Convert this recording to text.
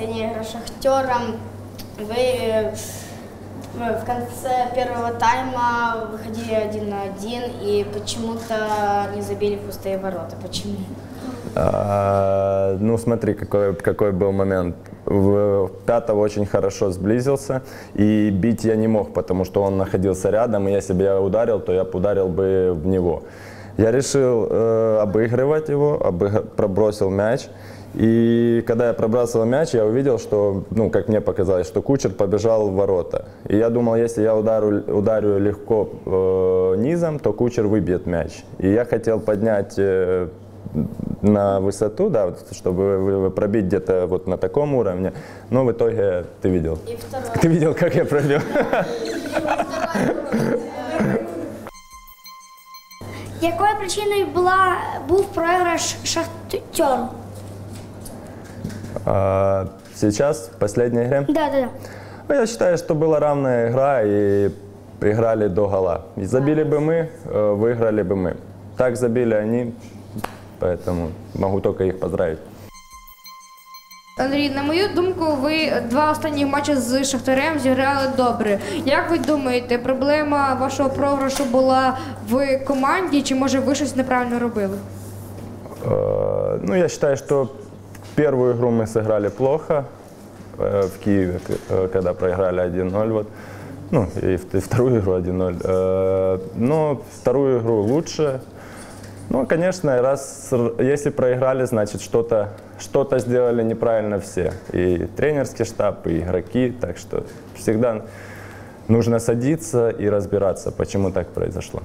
последняя игра с Шахтером. Вы э, в конце первого тайма выходили один на один и почему-то не забили пустые ворота. Почему? А, ну, смотри, какой, какой был момент. В пятого очень хорошо сблизился, и бить я не мог, потому что он находился рядом, и если бы я ударил, то я бы ударил бы в него. Я решил э, обыгрывать его, обыг- пробросил мяч. И когда я пробрасывал мяч, я увидел, что, ну, как мне показалось, что кучер побежал в ворота. И я думал, если я ударю, ударю легко э, низом, то кучер выбьет мяч. И я хотел поднять э, на высоту, да, чтобы пробить где-то вот на таком уровне. Но в итоге ты видел. Ты видел, как я пробил? Якою причиною була, був програш Шахтеру? А, Сейчас, в последней игре, Да, да, да. Ну, я считаю, что была равная игра и играли до гола. И забили бы мы, э, выиграли бы мы. Так забили они, поэтому могу только их поздравить. Андрій, на мою думку, ви два останні матчі з Шахтарем зіграли добре. Як ви думаєте, проблема вашого програшу була в команді, чи може ви щось неправильно робили? Э, Ну, я считаю, что первую игру мы сыграли плохо э, в Киеве, э, когда проиграли 1-0. Вот. Ну, и и вторую игру 1-0. Э, Но вторую игру лучше. Ну, конечно, раз, если проиграли, значит, что-то что сделали неправильно все. И тренерский штаб, и игроки. Так что всегда нужно садиться и разбираться, почему так произошло.